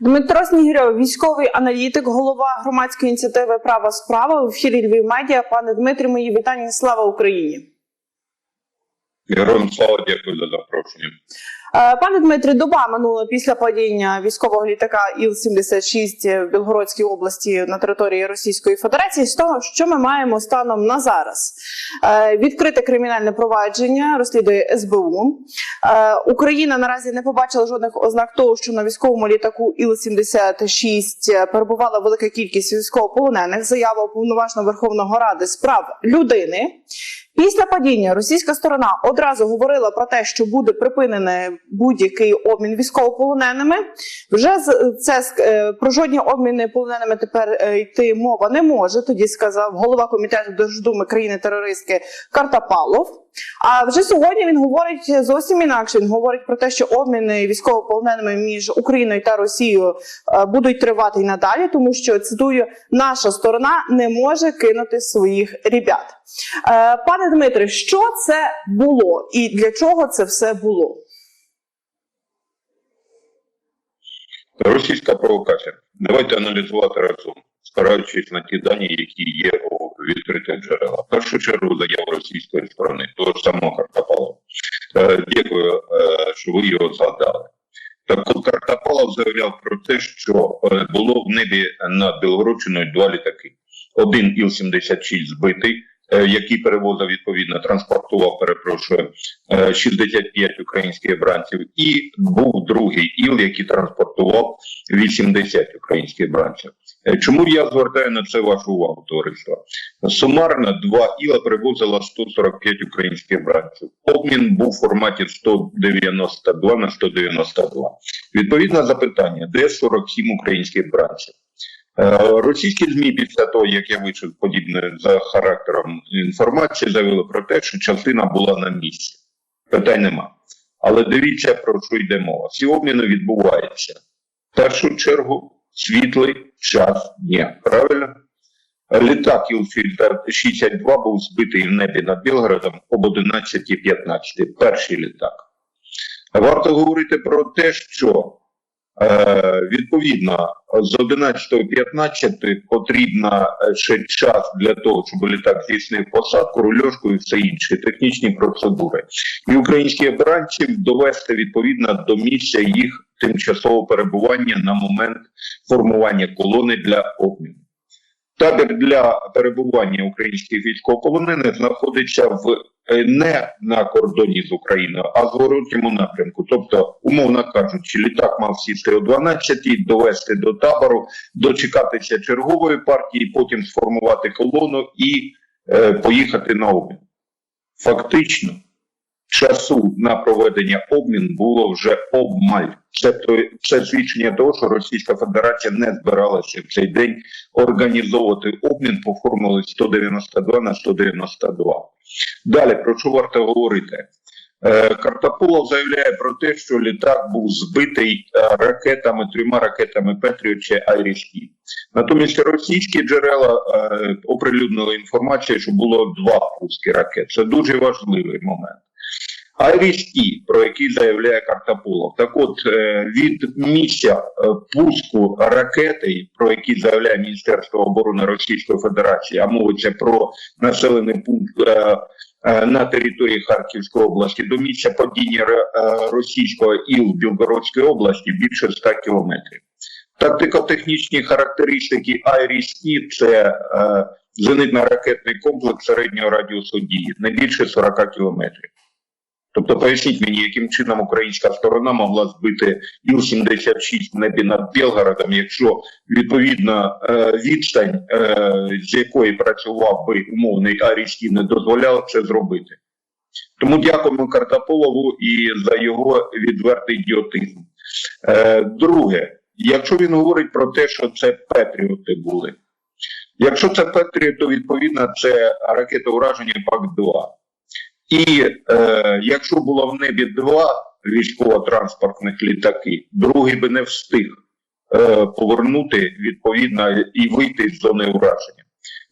Дмитро Снігирьов, військовий аналітик, голова громадської ініціативи Права справа в ефірі Львів Медіа. Пане Дмитрі, мої вітання. Слава Україні. Героям слава дякую за запрошення. Е, Пане Дмитрі, доба минула після падіння військового літака Іл-76 в Білгородській області на території Російської Федерації. З того, що ми маємо станом на зараз, Е, відкрите кримінальне провадження розслідує СБУ. Е, Україна наразі не побачила жодних ознак того, що на військовому літаку Іл-76 перебувала велика кількість військовополонених. Заява уповноваженого Верховного Ради з прав людини. Після падіння російська сторона одразу говорила про те, що буде припинений будь-який обмін військовополоненими. Вже це е, про жодні обміни полоненими тепер е, йти мова не може. Тоді сказав голова комітету Держдуми країни-терористки Картапалов. А вже сьогодні він говорить зовсім інакше. Він говорить про те, що обміни військовополоненими між Україною та Росією е, будуть тривати й надалі, тому що цитую, наша сторона не може кинути своїх ребят. Е, Пане Дмитре, що це було і для чого це все було? Російська провокація. Давайте аналізувати разом, спираючись на ті дані, які є у відкритих джерелах. В першу чергу заяву російської сторони, того ж самого Картапалова. Е, дякую, е, що ви його згадали. Так Картопалов заявляв про те, що е, було в небі над Білгородчиною два літаки. Один Іл-76 збитий, який перевозив відповідно, транспортував, перепрошую, е, 65 українських бранців, і був другий іл, який транспортував 80 українських бранців. Е, Чому я звертаю на це вашу увагу, товариство? Сумарно два іла перевозила 145 українських бранців. Обмін був в форматі 192 на 192. Відповідне запитання: де 47 українських бранців? Е, Російські ЗМІ після того, як я вичув подібне за характером інформації, заявили про те, що частина була на місці. Питань нема. Але дивіться, про що йде мова. Ці обміни відбуваються. В першу чергу світлий час дня. Правильно? Літак Іл-62 був збитий в небі над Білгородом об 11.15. Перший літак. Варто говорити про те, що Е, відповідно, з 11.15 потрібно е, ще час для того, щоб літак здійснив посадку, рульошку і все інше, технічні процедури. І українські обранці довести відповідно до місця їх тимчасового перебування на момент формування колони для обміну. Табір для перебування українських військовополонених знаходиться в е, не на кордоні з Україною, а в зворотньому напрямку. Тобто, умовно кажучи, літак мав сісти о 12-й, довести до табору, дочекатися чергової партії, потім сформувати колону і е, поїхати на обмін. Фактично, часу на проведення обмін було вже обмаль. Це, той- це свідчення того, що Російська Федерація не збиралася в цей день організовувати обмін по формулі 192 на 192. Далі про що варто говорити? Е, заявляє про те, що літак був збитий е, ракетами, трьома ракетами Петріот чи Айрішкі. Натомість російські джерела е, оприлюднили інформацію, що було два пуски ракет. Це дуже важливий момент. Айрішкі, про який заявляє Картаполов. Так от, е, від місця е, пуску ракети, про який заявляє Міністерство оборони Російської Федерації, а мовиться про населений пункт е, на території Харківської області, до місця падіння російського іл в Білгородській області більше 100 кілометрів. Тактико-технічні характеристики Айріскі це зенитно-ракетний комплекс середнього радіусу дії, не більше 40 кілометрів. Тобто поясніть мені, яким чином українська сторона могла збити Іл-76 в небі над Білгородом, якщо відповідна е, відстань, е, з якої працював би умовний Арісті, не дозволяла це зробити. Тому дякуємо Картаполову і за його відвертий ідіотизм. Е, друге, якщо він говорить про те, що це Петріоти були. Якщо це Петріот, то відповідно це ракета ураження ПАК-2. І е, якщо було в небі два військово-транспортних літаки, другий би не встиг е, повернути відповідно і вийти з зони ураження.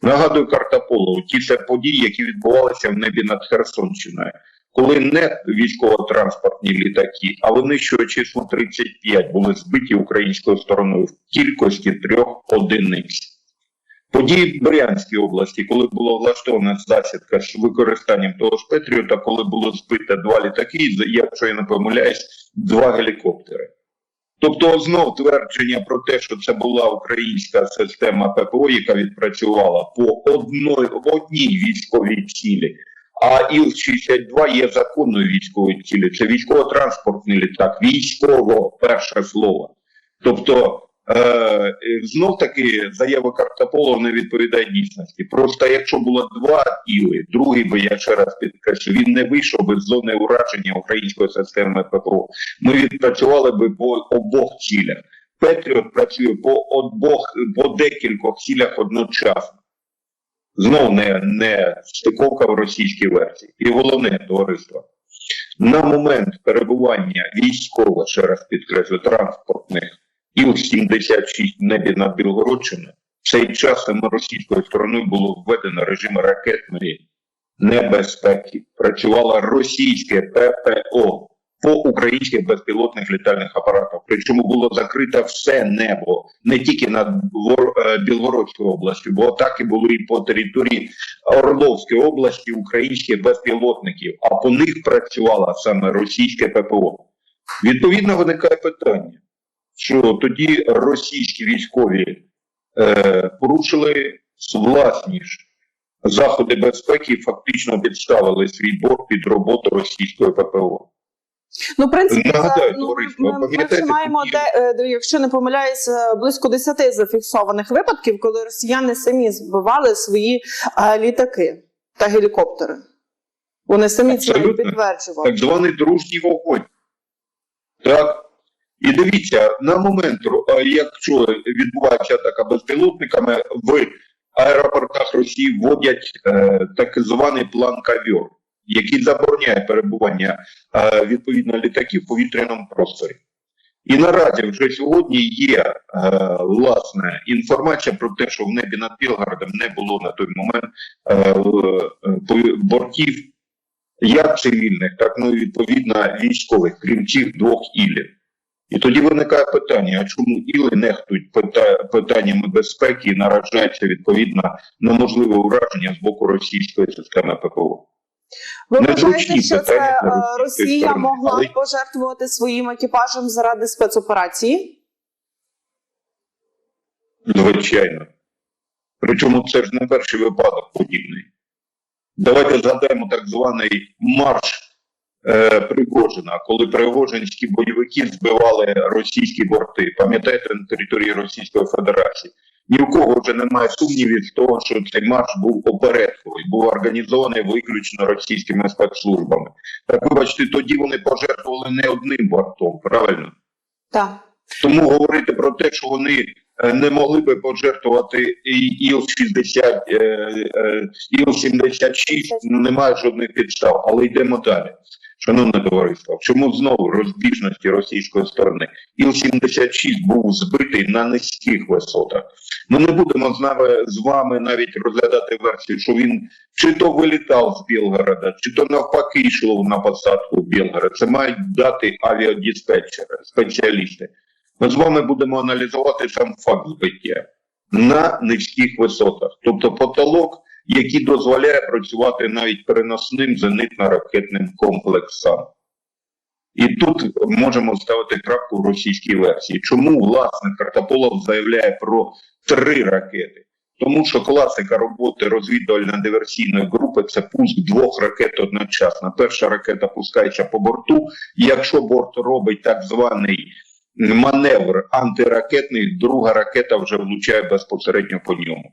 Нагадую Картаполову, ті це події, які відбувалися в небі над Херсонщиною, коли не військово-транспортні літаки, а винищувачі Су-35 були збиті українською стороною в кількості трьох одиниць. Події в Брянській області, коли була влаштована засідка з використанням того ж Петріота, коли було збито два літаки, якщо я не помиляюсь, два гелікоптери. Тобто, знов твердження про те, що це була українська система ППО, яка відпрацювала по одной, в одній військовій цілі. А Іл-62 є законною військовою цілі. Це військово-транспортний літак, військово перше слово. Тобто, е, знов таки заява Картополов не відповідає дійсності. Просто якщо було два іли, другий би я ще раз підкреслю, він не вийшов би з зони ураження української системи ППО. Ми відпрацювали би по обох цілях. Петріот працює по обох по декількох цілях одночасно. Знов не, не стиковка в російській версії. І головне товариство. На момент перебування військових, ще раз підкреслю, транспортних Іл-76 в небі над Білгородщиною, в цей час саме російською стороною було введено режим ракетної небезпеки. Працювала російське ППО по українських безпілотних літальних апаратах. Причому було закрите все небо не тільки над е, Білгородською областю, бо атаки були і по території Орловської області українських безпілотників, а по них працювала саме російське ППО. Відповідно, виникає питання, що тоді російські військові е, порушили власні ж заходи безпеки і фактично підставили свій борг під роботу російської ППО. Ну, в принципі, Нагадаю, це, ну, ми, вже маємо, де, е, якщо не помиляюся, близько 10 зафіксованих випадків, коли росіяни самі збивали свої е, літаки та гелікоптери. Вони самі це підтверджували. так званий дружній вогонь. Так. І дивіться, на момент, е, якщо відбувається атака безпілотниками, в аеропортах Росії вводять е, так званий план кавьор, який забороняє перебування е, відповідно літаків в повітряному просторі. І наразі вже сьогодні є е, власне інформація про те, що в небі над Білгородом не було на той момент е, е, бортів як цивільних, так ну і відповідно військових, крім цих двох ілів. І тоді виникає питання: а чому іли нехтують питаннями безпеки і наражаються відповідно на можливе ураження з боку російської системи ППО? Ви вважаєте, що це е, Росія могла але- пожертвувати своїм екіпажем заради спецоперації? Звичайно. Причому це ж не перший випадок подібний. Давайте згадаємо так званий марш е, Пригожина, коли пригожинські бойовики збивали російські борти. Пам'ятаєте, на території Російської Федерації. Ні у кого вже немає сумнівів з того, що цей марш був опередковий, був організований виключно російськими спецслужбами. Так вибачте, тоді вони пожертвували не одним бортом, правильно? Так. Тому говорити про те, що вони е, не могли би пожертвувати і Іл-60, е, е, Іл-76, ну немає жодних підстав. Але йдемо далі. Шановне товариство, чому знову розбіжності російської сторони? Іл-76 був збитий на низьких висотах. Ми не будемо з вами навіть розглядати версію, що він чи то вилітав з Білгорода, чи то навпаки йшло на посадку в Білгород. Це мають дати авіадиспетчери, спеціалісти. Ми з вами будемо аналізувати сам факт збиття на низьких висотах, тобто потолок, який дозволяє працювати навіть переносним зенитно-ракетним комплексам. І тут можемо ставити крапку в російській версії. Чому власне Картополов заявляє про три ракети? Тому що класика роботи розвідувально-диверсійної групи це пуск двох ракет одночасно. Перша ракета пускається по борту. і Якщо борт робить так званий маневр антиракетний, друга ракета вже влучає безпосередньо по ньому.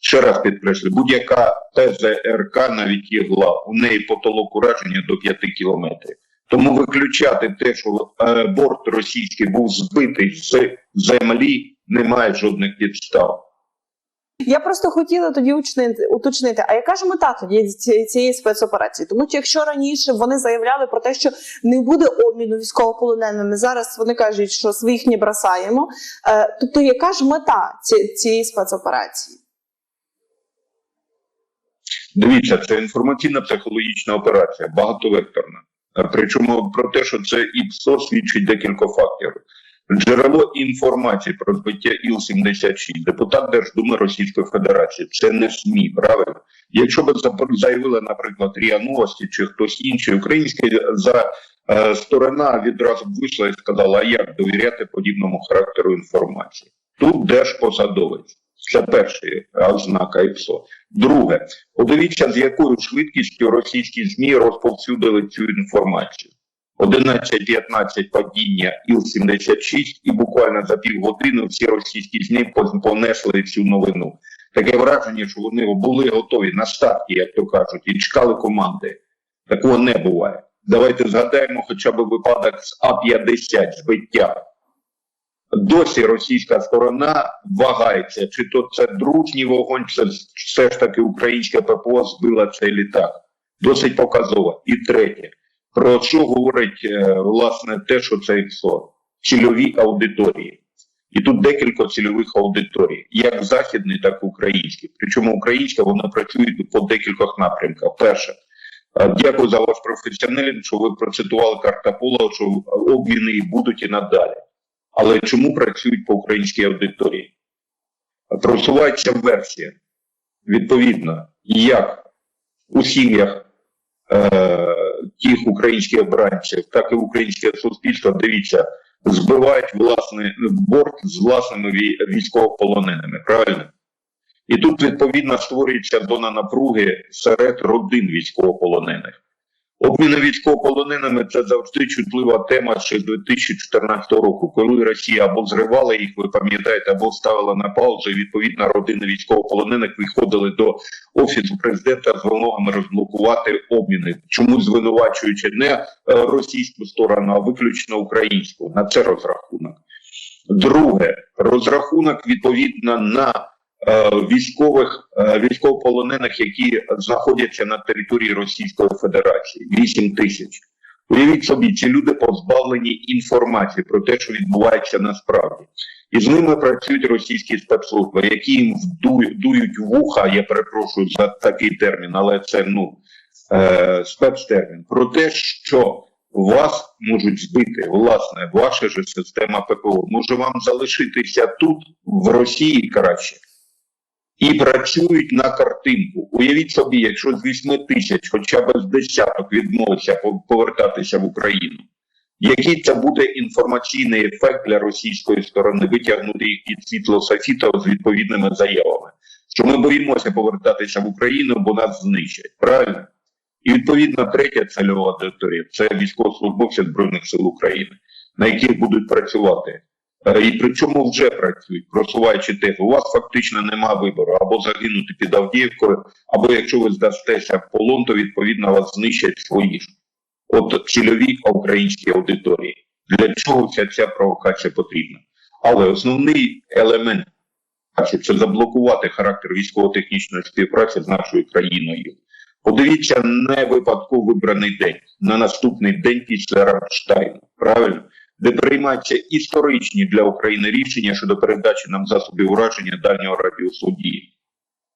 Ще раз підкреслю, будь-яка ТЗРК, навіть ігла, у неї потолок ураження до 5 кілометрів. Тому виключати те, що е, борт російський був збитий з землі, немає жодних підстав. Я просто хотіла тоді уточнити, уточнити, а яка ж мета тоді ці- цієї спецоперації? Тому що якщо раніше вони заявляли про те, що не буде обміну військовополоненими, зараз вони кажуть, що своїх не бросаємо. Е, тобто, яка ж мета ці- цієї спецоперації? Дивіться, це інформаційно-психологічна операція, багатовекторна. Е, Причому про те, що це ІПСО свідчить декілька факторів. Джерело інформації про збиття Іл-76, депутат Держдуми Російської Федерації. Це не СМІ, правильно? Якщо б заявила, наприклад, РІА Новості чи хтось інший український за е, сторона відразу вийшла і сказала, а як довіряти подібному характеру інформації. Тут держпосадовець. Це перша ознака ІПСО. Друге, подивіться, з якою швидкістю російські ЗМІ розповсюдили цю інформацію. 11.15 падіння Іл-76 і буквально за півгодини всі російські ЗМІ понесли цю новину. Таке враження, що вони були готові на старті, як то кажуть, і чекали команди. Такого не буває. Давайте згадаємо хоча б випадок з А-50 збиття. Досі російська сторона вагається, чи то це дружній вогонь, чи все ж таки українське ППО збила цей літак. Досить показово. І третє, про що говорить е, власне те, що це ІПСО? Цільові аудиторії. І тут декілька цільових аудиторій, як західний, так і український. Причому українська вона працює по декількох напрямках. Перше, е, дякую за ваш професіоналізм, що ви процитували Картапола, що обміни і будуть і надалі. Але чому працюють по українській аудиторії? Просувається версія. Відповідно, як у сім'ях е, тих українських обранців, так і українське суспільство, дивіться, збивають власний борт з власними вій- військовополоненими. Правильно? І тут, відповідно, створюється зона напруги серед родин військовополонених. Обміни військовополоненими це завжди чутлива тема ще з 2014 року, коли Росія або зривала їх, ви пам'ятаєте, або ставила на паузу. І відповідно родини військовополонених виходили до офісу президента з вимогами розблокувати обміни, чому звинувачуючи не е, російську сторону, а виключно українську. На це розрахунок. Друге, розрахунок відповідно на військових е, військовополонених, які знаходяться на території Російської Федерації. 8 тисяч. Уявіть собі, ці люди позбавлені інформації про те, що відбувається насправді. І з ними працюють російські спецслужби, які їм вдують дують вуха, я перепрошую за такий термін, але це ну е, спецтермін, про те, що вас можуть збити, власне, ваша ж система ППО. Може вам залишитися тут, в Росії краще, і працюють на картинку. Уявіть собі, якщо з 8 тисяч, хоча б з десяток відмовиться повертатися в Україну. Який це буде інформаційний ефект для російської сторони витягнути їх під світло Софіта з відповідними заявами? Що ми боїмося повертатися в Україну, бо нас знищать. Правильно? І відповідно третя цільова аудиторія це військовослужбовці Збройних сил України, на яких будуть працювати. Е, І причому вже працюють, просуваючи те, у вас фактично нема вибору або загинути під Авдіївкою, або якщо ви здастеся в полон, то відповідно вас знищать свої ж. От цільові українські аудиторії. Для чого вся ця провокація потрібна? Але основний елемент це заблокувати характер військово-технічної співпраці з нашою країною. Подивіться не випадково вибраний день на наступний день після Рамштайну, правильно, де приймаються історичні для України рішення щодо передачі нам засобів ураження дальнього радіусу дії.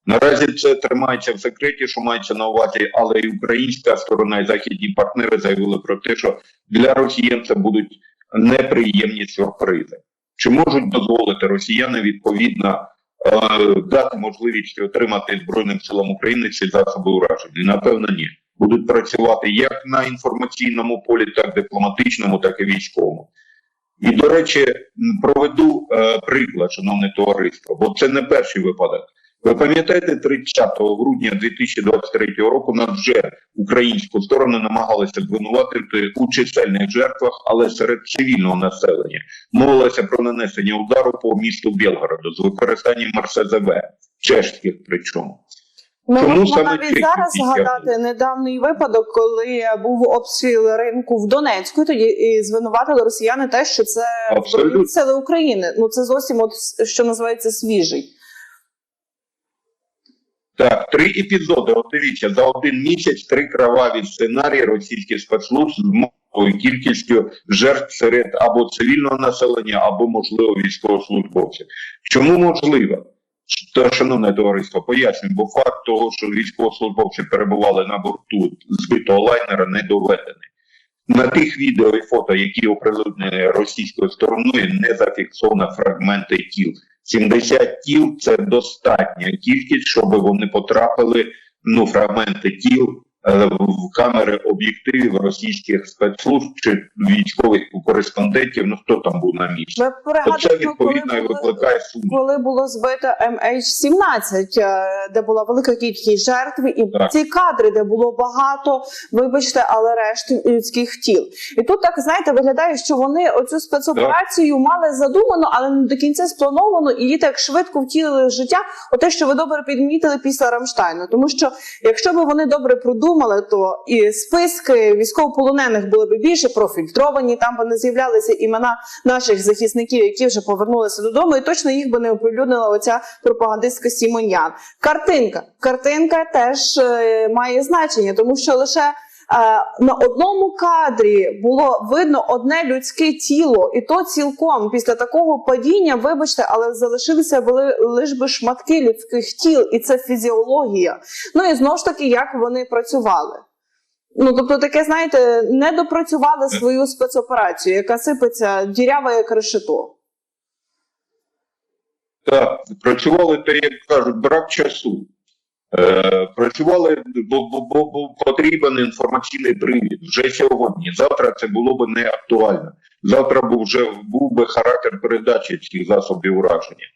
Наразі це тримається в секреті, що мається на увазі, але і українська сторона, і західні партнери заявили про те, що для росіян це будуть неприємні сюрпризи. Чи можуть дозволити росіяни відповідно е, дати можливість отримати Збройним силам України ці засоби ураження? Напевно, ні. Будуть працювати як на інформаційному полі, так дипломатичному, так і військовому. І, до речі, проведу е, приклад, шановне товариство, бо це не перший випадок. Ви пам'ятаєте, 30 грудня 2023 року нас вже українську сторону намагалися звинуватити у чисельних жертвах, але серед цивільного населення мовилося про нанесення удару по місту Білгороду з використанням РСЗВ, чешських причому. Ми Чому можемо саме навіть зараз згадати недавній випадок, коли був обстріл ринку в Донецьку. Тоді і звинуватили росіяни те, що це. Сили України. Ну це зовсім от що називається свіжий. Так, три епізоди. От дивіться, за один місяць три кроваві сценарії російських спецслужб з малою кількістю жертв серед або цивільного населення, або можливо військовослужбовців. Чому можливо? Та, шановне товариство, пояснюю, бо факт того, що військовослужбовці перебували на борту збитого лайнера, не доведений. На тих відео і фото, які оприлюднені російською стороною, не зафіксовано фрагменти тіл. 70 тіл це достатня кількість, щоб вони потрапили ну, фрагменти тіл в камери об'єктивів російських спецслужб чи військових кореспондентів. Ну хто там був на місці? Ми То це пригадуємо, коли відповідно викликає сумнів. коли було збито MH17, е, де була велика кількість жертв, і Так. ці кадри, де було багато, вибачте, але решти людських тіл. І тут так знаєте, виглядає, що вони оцю спецоперацію мали задумано, але не до кінця сплановано, і її так швидко втілили в життя. Оте, що ви добре підмітили після Рамштайну. Тому що якщо б вони добре продумали, то і списки військовополонених були б більше профільтровані. Там би не з'являлися імена наших захисників, які вже повернулися додому, і точно їх би не оприлюднила оця пропагандистка Сімонян. Картинка. Картинка теж е, має значення, тому що лише. Е, На одному кадрі було видно одне людське тіло, і то цілком після такого падіння, вибачте, але залишилися були лише би шматки людських тіл, і це фізіологія. Ну і знову ж таки, як вони працювали. Ну, тобто, таке, знаєте, не допрацювали свою спецоперацію, яка сипеться дірява як решето. Так, працювали, те, як кажуть, брак часу. Е, працювали, бо, бо, бо, бо потрібен інформаційний привід вже сьогодні. Завтра це було б не актуально. Завтра б вже був би характер передачі цих засобів ураження.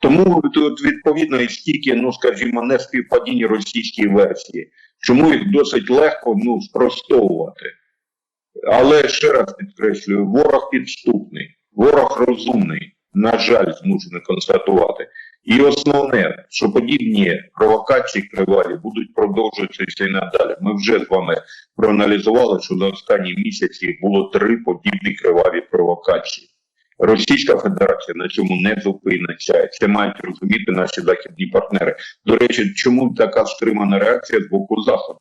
Тому тут відповідно і стільки, ну скажімо, не співпадіння російської версії. Чому їх досить легко ну, спростовувати? Але ще раз підкреслюю, ворог підступний, ворог розумний, на жаль, змушений констатувати. І основне, що подібні провокації криваві будуть продовжуватися і надалі. Ми вже з вами проаналізували, що за останні місяці було три подібні криваві провокації. Російська Федерація на цьому не зупиниться. Це мають розуміти наші західні партнери. До речі, чому така стримана реакція з боку Заходу?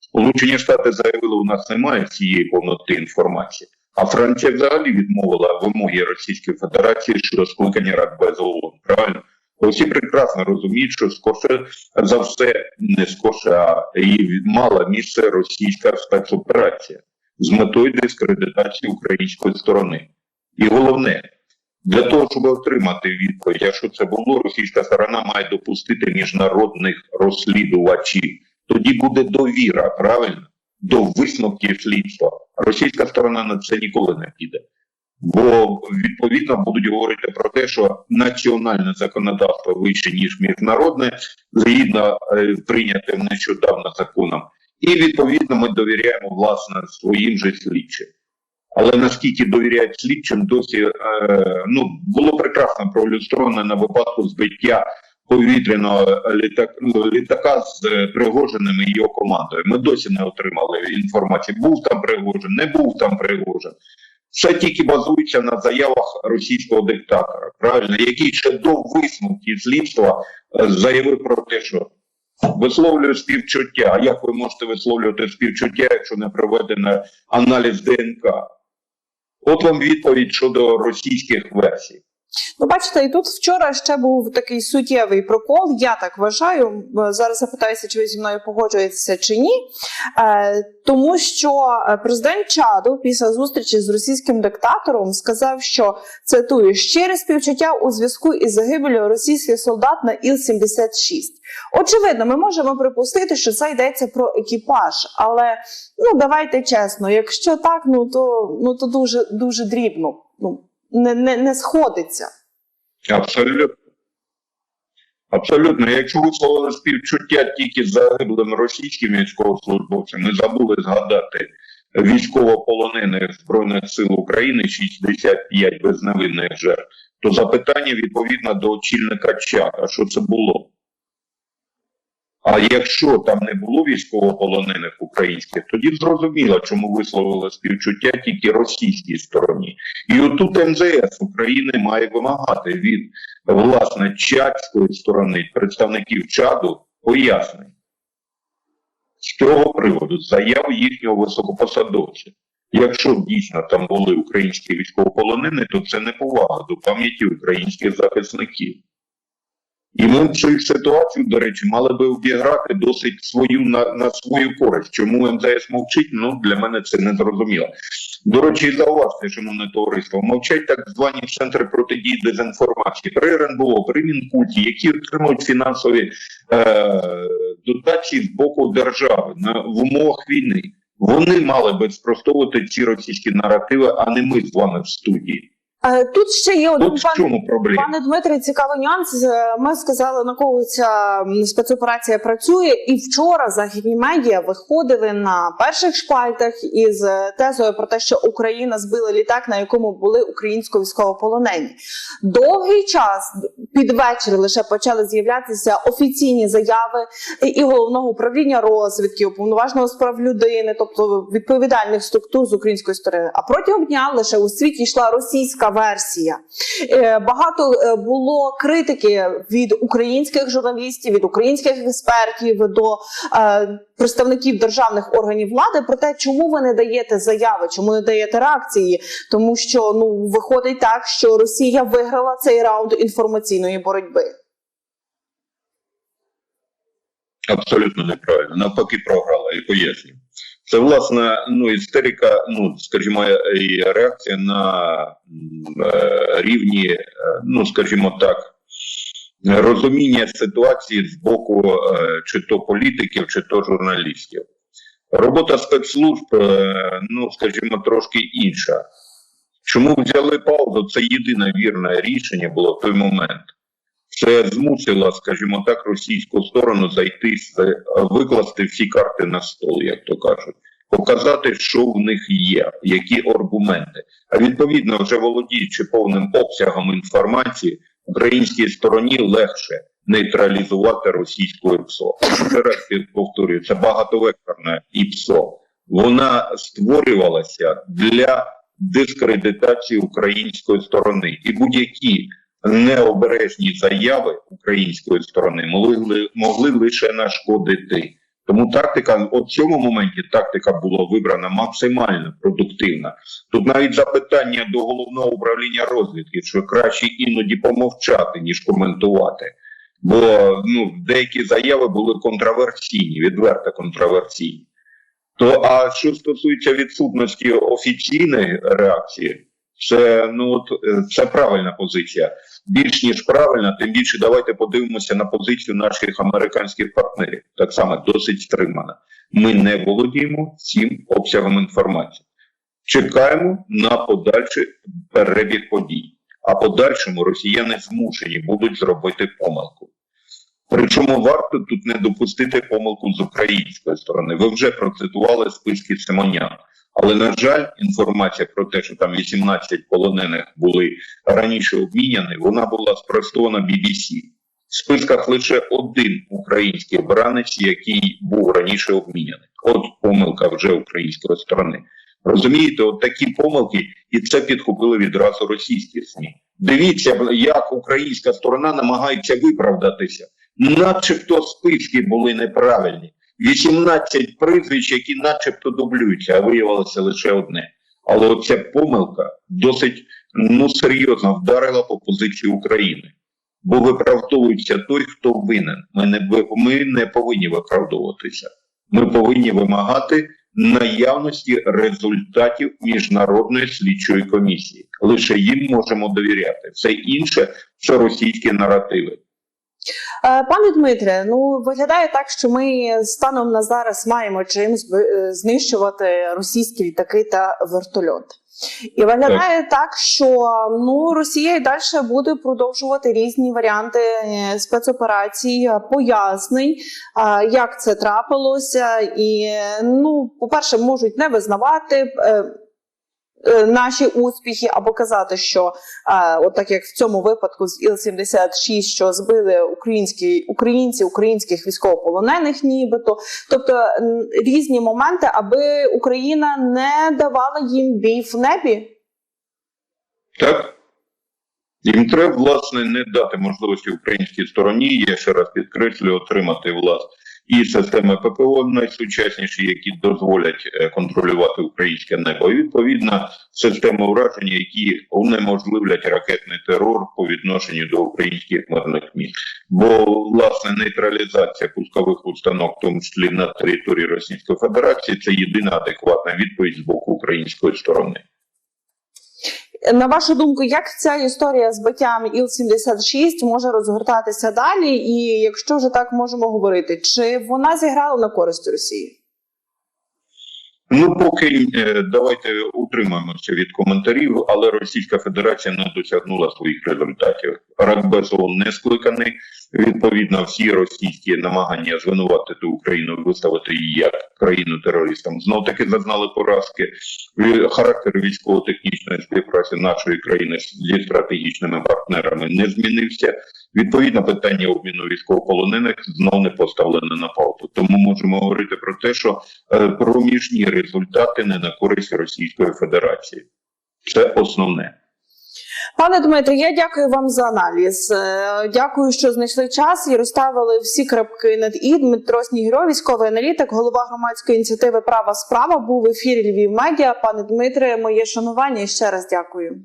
Сполучені Штати заявили, у нас немає цієї повноти інформації. А Франція взагалі відмовила вимоги Російської Федерації щодо скликання Радбезу ООН. Правильно? Усі прекрасно розуміють, що скорше за все не скорше, а і мала місце російська спецоперація з метою дискредитації української сторони. І головне, для того, щоб отримати відповідь, якщо це було, російська сторона має допустити міжнародних розслідувачів. Тоді буде довіра, правильно, до висновків слідства. Російська сторона на це ніколи не піде. Бо відповідно будуть говорити про те, що національне законодавство вище ніж міжнародне, згідно е, прийнятим нещодавно законом, і відповідно ми довіряємо власне своїм же слідчим. Але наскільки довіряють слідчим, досі е, ну було прекрасно проілюстровано на випадку збиття повітряного літак, ну, літака з е, Пригожиним і його командою. Ми досі не отримали інформації. Був там Пригожин, не був там Пригожин. Все тільки базується на заявах російського диктатора, правильно, який ще до висновків слідства е, заявив про те, що висловлює співчуття. А як ви можете висловлювати співчуття, якщо не проведено аналіз ДНК? От вам відповідь щодо російських версій. Ну, бачите, і тут вчора ще був такий суттєвий прокол. Я так вважаю. Зараз запитаюся, чи ви зі мною погоджуєтеся чи ні. Е, тому що е, президент Чаду після зустрічі з російським диктатором сказав, що цитую щире співчуття у зв'язку із загибелью російських солдат на Іл-76. Очевидно, ми можемо припустити, що це йдеться про екіпаж, але ну давайте чесно, якщо так, ну то ну то дуже дуже дрібно. Ну не, не, не сходиться. Абсолютно. Абсолютно. Якщо висловили співчуття тільки загиблим російським військовослужбовцям, ми забули згадати військовополонених Збройних сил України 65 безневинних жертв, то запитання відповідно до очільника чата, що це було. А якщо там не було військовополонених українських, тоді зрозуміло, чому висловили співчуття тільки російській стороні. І отут МЗС України має вимагати від власне чадської сторони представників чаду пояснень з цього приводу заяв їхнього високопосадовця. Якщо дійсно там були українські військовополонені, то це не повага до пам'яті українських захисників. І ми цю ситуацію, до речі, мали би обіграти досить свою на, на свою користь. Чому МЗС мовчить? Ну для мене це не зрозуміло. До речі, зауважте, шановне товариство, мовчать так звані центри протидії дезінформації при РНБО, при Мінкульті, які отримують фінансові е, дотації з боку держави на в умовах війни. Вони мали би спростовувати ці російські наративи, а не ми з вами в студії. Е, Тут ще є один От пан? Пане Дмитре, цікавий нюанс. Ми сказали, на кого ця спецоперація працює, і вчора західні медіа виходили на перших шпальтах із е, тезою про те, що Україна збила літак, на якому були українсько військовополонені. Довгий час під вечір лише почали з'являтися офіційні заяви і- головного управління розвідки, уповноваженого з прав людини, тобто відповідальних структур з української сторони. А протягом дня лише у світі йшла російська версія. Е, Багато е, було критики від українських журналістів, від українських експертів до е, представників державних органів влади про те, чому ви не даєте заяви, чому не даєте реакції, тому що ну виходить так, що Росія виграла цей раунд інформаційної боротьби. Абсолютно неправильно. Навпаки, програла і поясню. Це власне ну істерика, ну скажімо, і реакція на е, рівні, е, ну скажімо так, розуміння ситуації з боку е, чи то політиків, чи то журналістів. Робота спецслужб, е, ну скажімо, трошки інша. Чому взяли паузу? Це єдине вірне рішення було в той момент. Це змусило, скажімо так, російську сторону зайти з- викласти всі карти на стол, як то кажуть, показати, що в них є, які аргументи. А відповідно, вже володіючи повним обсягом інформації, українській стороні легше нейтралізувати російську ІПСО. Ще раз повторюю, це багатовекторне ІПСО. Вона створювалася для дискредитації української сторони і будь-які необережні заяви української сторони могли, могли лише нашкодити. Тому тактика, от в цьому моменті тактика була вибрана максимально продуктивна. Тут навіть запитання до головного управління розвідки, що краще іноді помовчати, ніж коментувати. Бо ну, деякі заяви були контроверсійні, відверто контроверсійні. То а що стосується відсутності офіційної реакції, це ну от е, це правильна позиція. Більш ніж правильно, тим більше давайте подивимося на позицію наших американських партнерів. Так само досить стримана. Ми не володіємо цим обсягом інформації. Чекаємо на подальший перебіг подій. А подальшому росіяни змушені будуть зробити помилку. Причому варто тут не допустити помилку з української сторони. Ви вже процитували списки Симонян. Але на жаль, інформація про те, що там 18 полонених були раніше обміняні, вона була спростована BBC. В списках лише один український бранець, який був раніше обміняний. От помилка вже української сторони. Розумієте, от такі помилки, і це підхопили відразу російські СМІ. Дивіться, як українська сторона намагається виправдатися, начебто списки були неправильні. 18 прізвищ, які начебто дублюються, а виявилося лише одне. Але оця помилка досить ну серйозно вдарила по позиції України. Бо виправдовується той, хто винен. Ми не ми не повинні виправдовуватися. Ми повинні вимагати наявності результатів міжнародної слідчої комісії. Лише їм можемо довіряти. Все інше це російські наративи. Е, Пане Дмитре, ну виглядає так, що ми станом на зараз маємо чим е, знищувати російські літаки та вертольоти. І виглядає так. що ну Росія і далі буде продовжувати різні варіанти е, спецоперацій, пояснень, як це трапилося, і ну, по-перше, можуть не визнавати. Е, Наші успіхи або казати, що е, от так як в цьому випадку з Іл-76, що збили українські українці українських військовополонених, нібито, тобто різні моменти, аби Україна не давала їм бій в небі. Так? Їм треба, власне, не дати можливості українській стороні, я ще раз підкреслюю, отримати власне і системи ППО найсучасніші, які дозволять е, контролювати українське небо. І відповідно системи ураження, які унеможливлять ракетний терор по відношенню до українських мирних міст. Бо власне нейтралізація пускових установок, в тому числі на території Російської Федерації, це єдина адекватна відповідь з боку української сторони. На вашу думку, як ця історія з биттям Іл-76 може розгортатися далі? І якщо вже так можемо говорити, чи вона зіграла на користь Росії? Ну, поки е, давайте утримаємося від коментарів, але Російська Федерація не досягнула своїх результатів. Радбез ООН не скликаний. Відповідно, всі російські намагання звинуватити Україну, виставити її як країну терористам, знов таки зазнали поразки. Характер військово-технічної співпраці нашої країни зі стратегічними партнерами не змінився. Відповідно, питання обміну військовополонених знов не поставлене на паузу. Тому можемо говорити про те, що е, проміжні результати не на користь Російської Федерації. Це основне. Пане Дмитро, я дякую вам за аналіз. Е, дякую, що знайшли час і розставили всі крапки над і Дмитро Снігіро, військовий аналітик, голова громадської ініціативи Права справа був в ефірі Львів Медіа. Пане Дмитре, моє шанування і ще раз дякую.